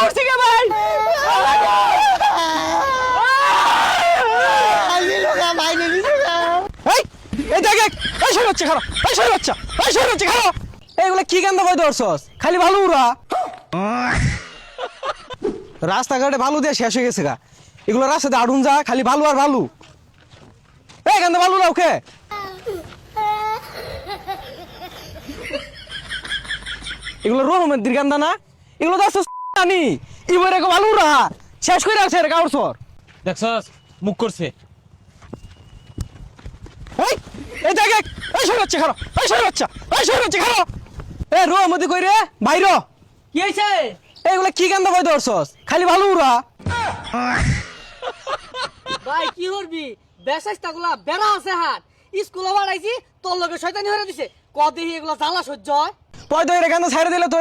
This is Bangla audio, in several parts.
মরছি কে ভাই? এইগুলা কি বই ধরছস? খালি ভালো উড়া। রাস্তাঘাটে ভালো দিয়ে শেষ হয়ে গেছে গা। এগুলো রাস্তাতে আড়ুন যা খালি ভালো আর ভালো। এই গান্দা ভালো না ওকে এগুলো রহমের দিরগান্দা না? এগুলো তো ভালো উড়া শেষ করে রাখছে রে কাউর সর দেখছস? মুখ করছে। এই এই দেখ এই, এই সরে হচ্ছে খারাপ এই সরে হচ্ছে এই সরে হচ্ছে খারাপ এ রো মধ্যে কই রে? বাইর কি হয়েছে এইগুলা কি গান্দা বই ধরছস? খালি ভালো উড়া ভাই কি করবি? বেসাইস্তা গুলা বেড়া আছে হাত। স্কুলে বাড়াইছি তোর লগে শয়তানি হয়ে দিছে। কদি এগুলা জ্বালা সহ্য হয়? পয় দিলে তো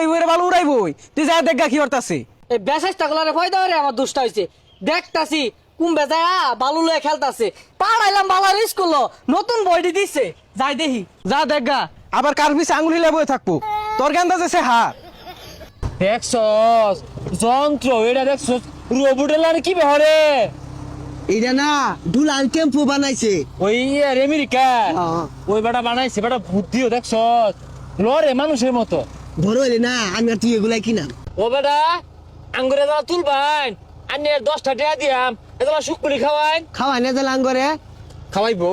উড়াইবই। তুই যা দেখ কি করতাছি। এই ভয় দেওয়ারে আমার দুষ্টা হয়েছে দেখতাছি কুম্বে যায় বালু লয়ে খেলতাছে। পাড়াইলাম বালার স্কুল নতুন বইটি দিছে। যাই দেখি। যা দেখ আবার কার পিছে আঙুলি লেবয়ে থাকব? তোর দেখছস যন্ত্র এটা দেখছস রোবটেলার কি বেহরে এটা না টেম্পু বানাইছে। ওই আমেরিকা হ্যাঁ। ওই বেটা বানাইছে বেটা বুদ্ধিও দেখছস। লরে মানুষের মতো। বড় হইলে না আমি আর তুই এগুলাই কিনাম। ও বেটা আঙ্গুরে দাঁড়া তুলবাইন আন্নে দশটা টাকা দিয়াম। এগুলা শুকুরি খাওয়াইন। খাওয়াই না দিলাম করে খাওয়াইবো।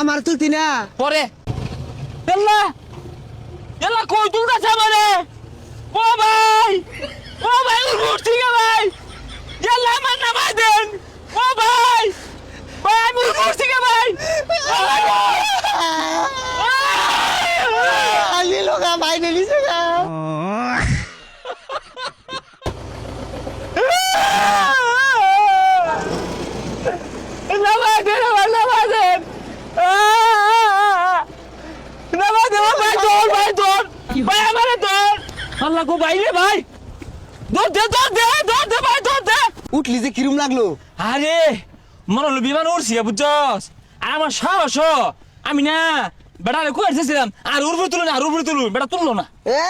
আমার তুলতি না। পরে। এল্লা এল্লা কই তুলতাছে আমারে? ও ভাই! ও ভাই উঠ ঠিক ভাই। এল্লা আমার নামাই দেন। ও ভাই আমি উঠ ঠিক ভাই আলি লগা বাইরে নিছে না নামাই দেন আমার নামাই দেন নামাই দেন ভাই তোর ভাই তোর ভাই আমারে তোর আল্লাহ গো ভাই রে ভাই। দৌড় দে দৌড় দে দৌড় দে ভাই দৌড় দে। উঠলি যে কিরম লাগল? আরে মনে হলো বিমান উড়ছি বুঝছস। আর আমার সাহস আমি না বেড়ারে কই এসেছিলাম? আর উড়বো তুলুন আর উড়বো তুলুন বেটা তুললো না। এ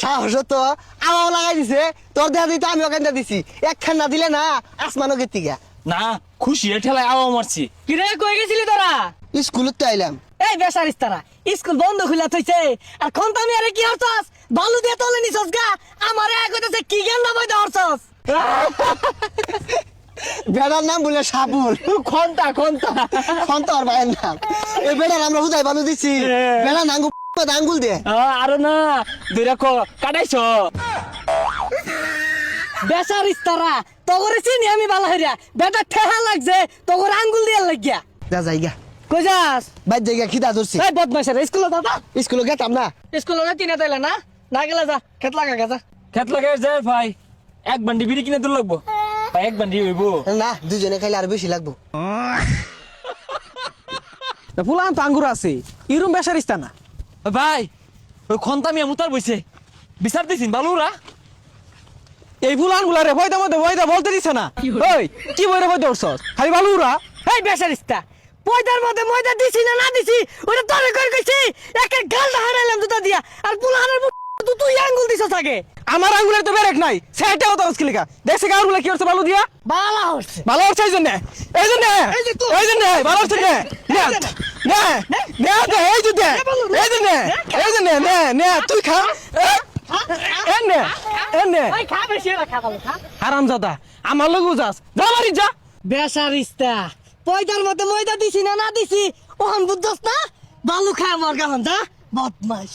সাহস তো। আমাও লাগাই দিছে। তোর দেহা দিতে আমি ওখানে দিছি। একখান না দিলে না আসমানও গেতি গা। না খুশি এ ঠেলায় আওয়া মারছি। কিরে কই গেছিলি তোরা? স্কুলত তো আইলাম। এই বেসারিস তারা স্কুল বন্ধ খুলে থইছে। আর কোন তুমি আরে কি হরছস বালু দিয়ে তলে নিছস গা? আমারে এক হইতাছে কি গেন্দা বই হরছস বেড়ার নাম বলে সাবুল। ঘণ্টা ঘণ্টা খন্ত আর ভাইয়ের নাম। এই বেড়ার আমরা হুদাই বানু দিছি। বেড়া নাঙ্গু আঙ্গুল দে আরও না দুই রাখো কাটাইছ? বেসারিস তারা তগরে চিনি আমি বালা হইরা। বেটা ঠেহা লাগছে তগর আঙ্গুল দিয়ে লাগিয়া। যা যাইগা কই যাস? বাইর জায়গা খিদা ধরছি। এই বদমাইশের স্কুলে দাদা স্কুলে গেতাম না। স্কুলে না তিনে তাইলে না? না গেলে যা খেত লাগা গেছা খেত লাগে যায় ভাই। এক বান্ডি বিড়ি কিনে দূর লাগবো? ভাই এক বান্ডি হইব। না দুজনে খাইলে আর বেশি লাগবো। ফুলান তো আঙ্গুর আছে। ইরুম বেসারিস্তা না। ভাই ওই খন্তা মিয়া মুতার বইছে। বিচার দিছিন বালুরা? এই ফুলানগুলা রে ভয়দা মধ্যে ভয়দা বলতে দিছে না। ওই কি বই রে ভয় ধরছস খালি উড়া এই বেসারিস্তা পয়দার মধ্যে ময়দা দিছি না না দিছি ওটা তোরে করে কইছি একে গালটা হারাইলাম দুটা দিয়া আর পুলানের তুই আঙ্গুল দিছস আগে। আমার আঙ্গুলের তো বেরেক নাই। সেটাও তো মুশকিলিকা দেখছে কি আঙ্গুলে কি হচ্ছে ভালো দিয়া? বালা হচ্ছে। ভালো হচ্ছে এই জন্য। এই জন্য। এই জন্য। ভালো হচ্ছে নে। নে। নে। নে। নে এই জন্য এই জন্য। এই জন্য। নে নে। তুই খা। এ, এ নে। এ নে। ওই খা বেশি না খা খা। হারাম জাদা আমার লগু যাস যা বাড়ি যা। বেসারিস্তা পয়দার মধ্যে ময়দা দিছি না না দিছি। ওহান বুঝছস না? বালু খা আমার গাহন যা। বদমাশ।